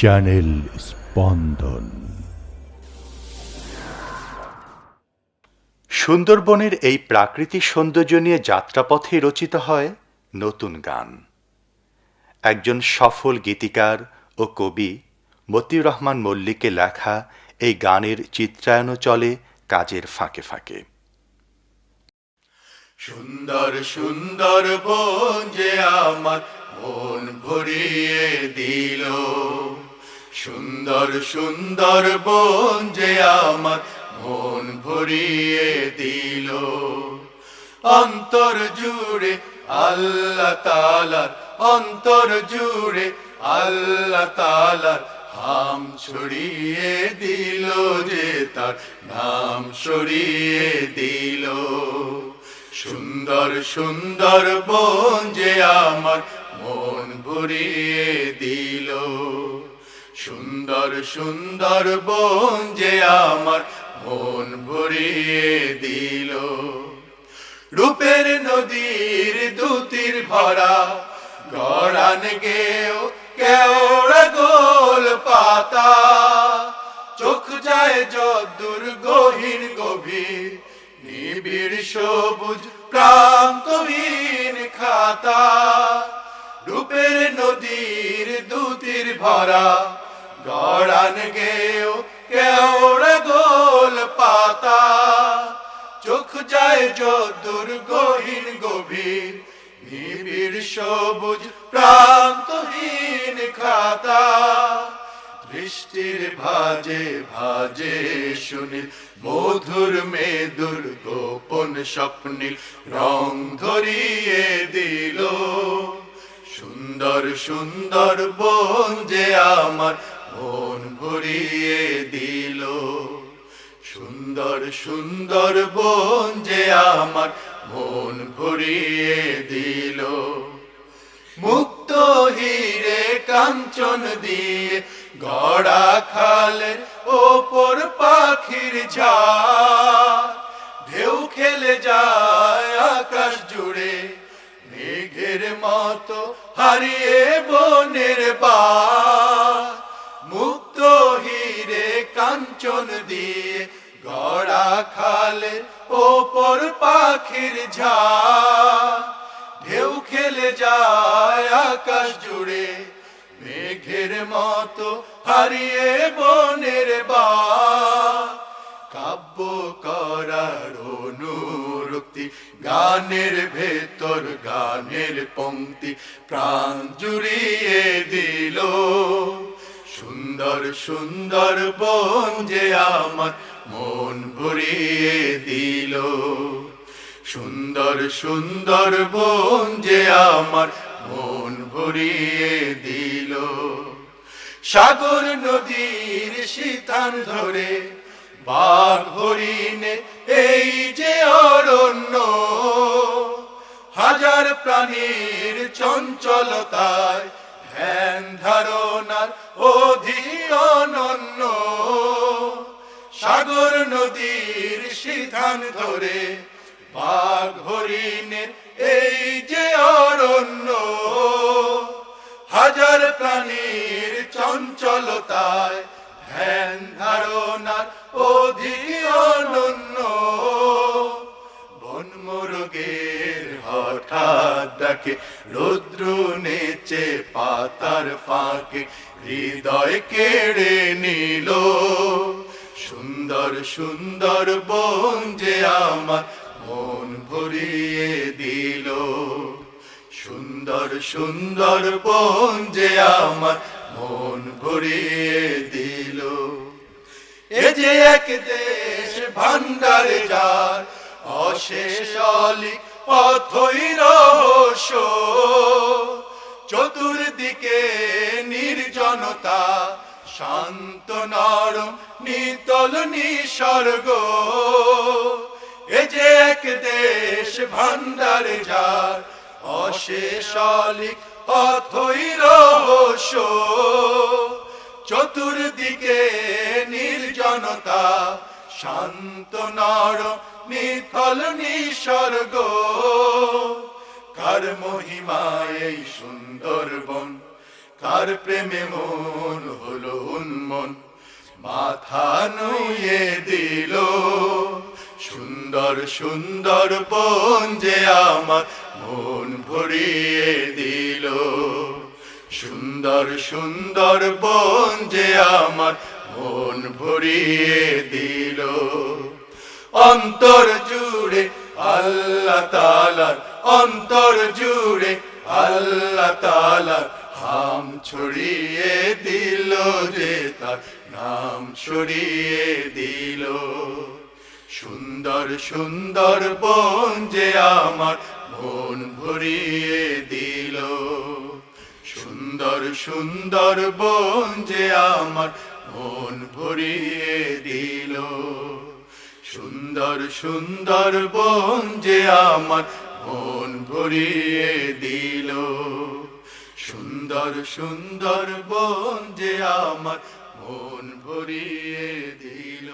Channel স্পন্দন সুন্দরবনের এই প্রাকৃতিক সৌন্দর্য নিয়ে যাত্রাপথে রচিত হয় নতুন গান। একজন সফল গীতিকার ও কবি মতিউর রহমান মল্লিকের লেখা এই গানের চিত্রায়নও চলে কাজের ফাঁকে ফাঁকে। সুন্দর সুন্দর বোন যে আমার মন ভরিয়ে দিল। সুন্দর সুন্দর বোন যে আমার মন ভরিয়ে দিল। অন্তর জুড়ে আল্লাহ তালার অন্তর জুড়ে আল্লাহ তালার হাম ছড়িয়ে দিল যে তার নাম সরিয়ে দিল। সুন্দর সুন্দর বোন যে আমার মন ভরিয়ে দিল। সুন্দর সুন্দর বোন যে আমার মন ভরিয়ে দিল। রূপের নদীর দুতির ভরা গড়ান গেও কেওড়া গোল পাতা। চোখ যায় যদুর গহীন গভীর, নিবিড় সবুজ প্রান্তহীন খাতা। রূপের নদীর দুতির ভরা গড়ান গেও কেওড়া গোল পাতা চোখ যায় যদুর গহীন গভীর নিবিড় সবুজ প্রান্তহীন খাতা দৃষ্টির ভাজে ভাজে শুনিল মধুর মেদুর গোপন স্বপ্নিল রং ধরিয়ে দিল সুন্দর সুন্দর বোন যে আমার মন ভরিয়ে দিল। সুন্দর সুন্দর বোন যে আমার মন ভরিয়ে দিল। মুক্ত হিরে কাঞ্চন দিয়ে গড়া খালে ওপর পাখির ঝাড় ঢেউ খেলে যায় আকাশ জুড়ে, মেঘের মতো হারিয়ে বনের বা কাঞ্চন দিয়ে গড়া খালে ওপর পাখির ঝাড় ঢেউ খেলে যায় আকাশ জুড়ে, মেঘের মতো হারিয়ে বনের বা। কাব্য করার অনুরক্তি, গানের ভেতর গানের পংক্তি প্রাণ জুড়িয়ে দিল। সুন্দর সুন্দর বোন যে আমার মন ভরিয়ে দিল। সুন্দর সুন্দর বোন যে আমার মন ভরিয়ে দিল। সাগর নদীর শীতান ধরে বাঘ হরিণে, এই যে অরণ্য। হাজার প্রাণীর চঞ্চলতায় ধ্যান ধারণার অধি অনন্য সাগর নদীর সিধান ধরে বাঘ হরিণের এই যে অরণ্য। হাজার প্রাণীর চঞ্চলতায় ধ্যান ধারণার অধিক অনন্য বনমরগের হঠাৎ ডাকে রুদ্র নেচে পাতার ফাঁকে, হৃদয় কেড়ে নিল। সুন্দর সুন্দর বোন যে আমার মন ভরিয়ে দিল। সুন্দর সুন্দর বোন যে আমার মন ভরিয়ে দিল। এ যে এক দেশ ভান্ডার যার, অশেষ অলি পথই রহস্য চতুর্দিকে নির্জনতা, শান্ত, নরম, নিতল, নিসর্গ। এ যে এক দেশ ভান্ডার, যার অশেষ অলিক রহস্য চতুর্দিকে নির্জনতা, শান্ত নর নিথল নিসর্গ। কার মহিমায় এই সুন্দর বন কার প্রেমে মন হলো উন্মন, মাথা নুয়ে দিল। সুন্দর সুন্দর বন যে আমার মন ভরিয়ে দিল। সুন্দর সুন্দর বন যে আমার মন ভরিয়ে দিল। অন্তর জুড়ে আল্লাহ তালার অন্তর জুড়ে আল্লাহ তালার হাম ছড়িয়ে দিল যে তার, নাম ছড়িয়ে দিল। সুন্দর সুন্দর বন যে আমার মন ভরিয়ে দিল। সুন্দর সুন্দর বন যে আমার মন ভরিয়ে দিল। সুন্দর সুন্দর বন যে আমার মন ভরিয়ে দিল। সুন্দর সুন্দর বন যে আমার মন ভরিয়ে দিল।